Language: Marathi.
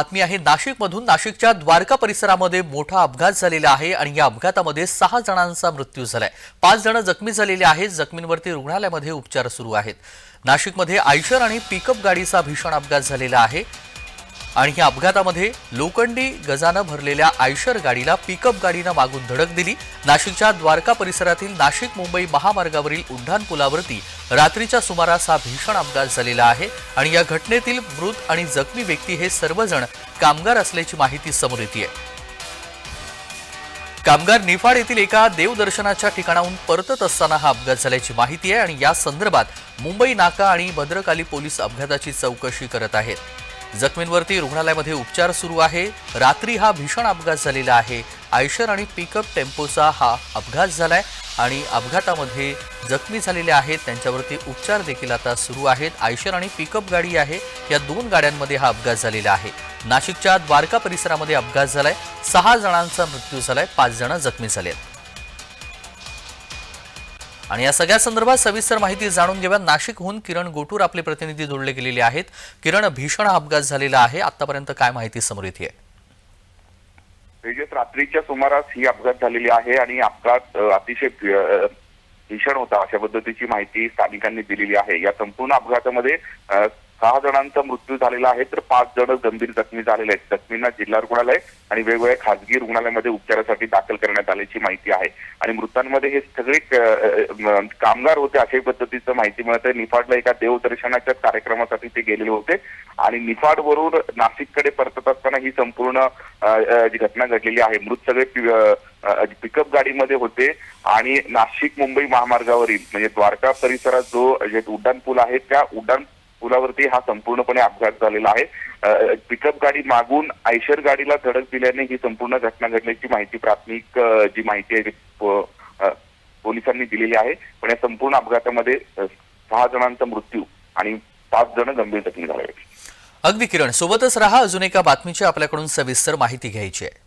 बातमी आहे नाशिकमधून नाशिकच्या द्वारका परिसरामध्ये मोठा अपघात झालेला आहे आणि या अपघातामध्ये सहा जणांचा मृत्यू झालाय. पाच जण जखमी झालेले आहेत जखमींवरती रुग्णालयामध्ये उपचार सुरू आहेत. नाशिकमध्ये आयशर आणि पिकअप गाडीचा भीषण अपघात झालेला आहे. आणि या अपघातामध्ये लोखंडी गजानं भरलेल्या आयशर गाडीला पिकअप गाडीनं मागून धडक दिली. नाशिकच्या द्वारका परिसरातील नाशिक मुंबई महामार्गावरील उड्डाण पुलावरती रात्रीच्या सुमारास हा भीषण अपघात झालेला आहे आणि या घटनेतील मृत आणि जखमी व्यक्ती हे सर्वजण कामगार असल्याची माहिती समोर येते कामगार निफाड येथील एका देवदर्शनाच्या ठिकाणाहून परतत असताना हा अपघात झाल्याची माहिती आहे आणि या संदर्भात मुंबई नाका आणि भद्रकाली पोलीस अपघाताची चौकशी करत आहेत. जखमींवरती रुग्णालयामध्ये उपचार सुरू आहे. रात्री हा भीषण अपघात झालेला आहे. आयशर आणि पिकअप टेम्पोचा हा अपघात झालाय आणि अपघातामध्ये जखमी झालेले आहेत. त्यांच्यावरती उपचार देखील आता सुरू आहेत. आयशर आणि पिकअप गाडी आहे. या दोन गाड्यांमध्ये हा अपघात झालेला आहे. नाशिकच्या द्वारका परिसरामध्ये अपघात झालाय. सहा जणांचा मृत्यू झालाय. पाच जण जखमी झाले आहेत आणि या सगळ्या संदर्भात सविस्तर माहिती जाणून घेऊया नाशिकहून किरण गोटूर आपले प्रतिनिधी जोडले गेलेले आहेत. किरण भीषण अपघात झालेला आहे. आतापर्यंत काय माहिती समोर येते? रात्रीच्या सुमारास ही अपघात झालेली आहे आणि अपघात अतिशय भीषण होता अशा पद्धतीची माहिती स्थानिकांनी दिलेली आहे. या संपूर्ण अपघातामध्ये सहा जणांचा मृत्यू झालेला आहे तर पाच जण गंभीर जखमी झालेले आहेत. जखमींना जिल्हा रुग्णालय आणि वेगवेगळ्या खासगी रुग्णालयामध्ये उपचारासाठी दाखल करण्यात आल्याची माहिती आहे. आणि मृतांमध्ये हे सगळे कामगार होते अशाही पद्धतीचं माहिती मिळते निफाडला एका देवदर्शनाच्या कार्यक्रमासाठी ते गेलेले होते. आणि निफाड वरून नाशिककडे परतत असताना ही संपूर्ण जी घटना घडलेली आहे मृत सगळे पिकअप गाडीमध्ये होते. आणि नाशिक मुंबई महामार्गावरील म्हणजे द्वारका परिसरात जो जे उड्डाण पूल आहे त्या उड्डाण पुलावरती हा संपूर्णपणे अपघात झालेला आहे. पिकअप गाडी मागून आयशर गाडीला धडक दिल्याने ही संपूर्ण घटना घडल्याची माहिती प्राथमिक जी माहिती आहे पोलिसांनी दिलेली आहे. पण या संपूर्ण अपघातामध्ये सहा जणांचा मृत्यू आणि पाच जण गंभीर जखमी झाले. अगदी किरण सोबतच राहा. अजून एका बातमीची आपल्याकडून सविस्तर माहिती घ्यायची आहे.